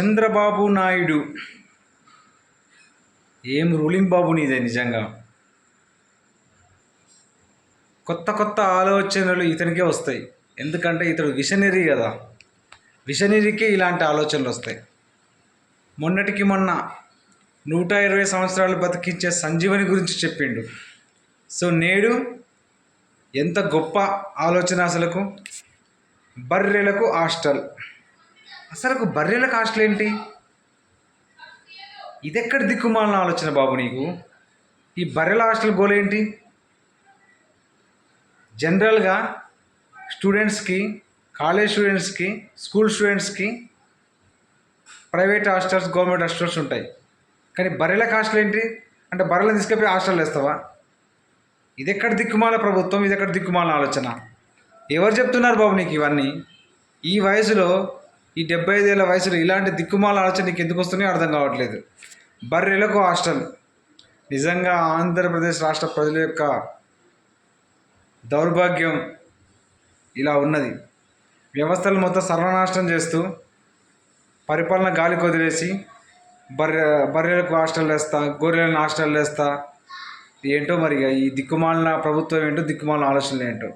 చంద్రబాబు నాయుడు. ఏం రూలింగ్ బాబు నీదే నిజంగా. కొత్త కొత్త ఆలోచనలు ఇతనికే వస్తాయి. ఎందుకంటే ఇతడు విషనరీ కదా. విషనరీకే ఇలాంటి ఆలోచనలు వస్తాయి. మొన్నటికి మొన్న నూట ఇరవై సంవత్సరాలు బతికించే సంజీవని గురించి చెప్పిండు. సో నేడు ఎంత గొప్ప ఆలోచన అసలుకు? బర్రెలకు హాస్టల్. అసలు బర్రెల కాస్ట్లు ఏంటి ఇదెక్కడ దిక్కుమాలిన ఆలోచన బాబు నీకు? ఈ బర్రెల హాస్టల్ గోల్ ఏంటి జనరల్గా స్టూడెంట్స్కి కాలేజ్ స్టూడెంట్స్కి స్కూల్ స్టూడెంట్స్కి ప్రైవేట్ హాస్టల్స్ గవర్నమెంట్ హాస్టల్స్ ఉంటాయి. కానీ బర్రెల హాస్టల్ ఏంటి అంటే బర్రెలను తీసుకెళ్ళి హాస్టల్ వేస్తావా? ఇది ఎక్కడ దిక్కుమాల ప్రభుత్వం? ఇది ఎక్కడ దిక్కుమాల ఆలోచన? ఎవరు చెప్తున్నారు బాబు నీకు ఇవన్నీ? ఈ వయసులో ఈ డెబ్బై ఐదేళ్ళ వయసులో ఇలాంటి దిక్కుమాల ఆలోచన నీకు ఎందుకు వస్తున్నాయో అర్థం కావట్లేదు. బర్రెలకు హాస్టల్. నిజంగా ఆంధ్రప్రదేశ్ రాష్ట్ర ప్రజల యొక్క దౌర్భాగ్యం ఇలా ఉన్నది. వ్యవస్థలు మొత్తం సర్వనాశనం చేస్తూ పరిపాలన గాలికి వదిలేసి బర్రె బర్రెలకు హాస్టల్ వేస్తా గొర్రెలను హాస్టల్ వేస్తా ఏంటో మరి ఈ దిక్కుమాలిన ప్రభుత్వం ఏంటో దిక్కుమాలిన ఆలోచనలు ఏంటో?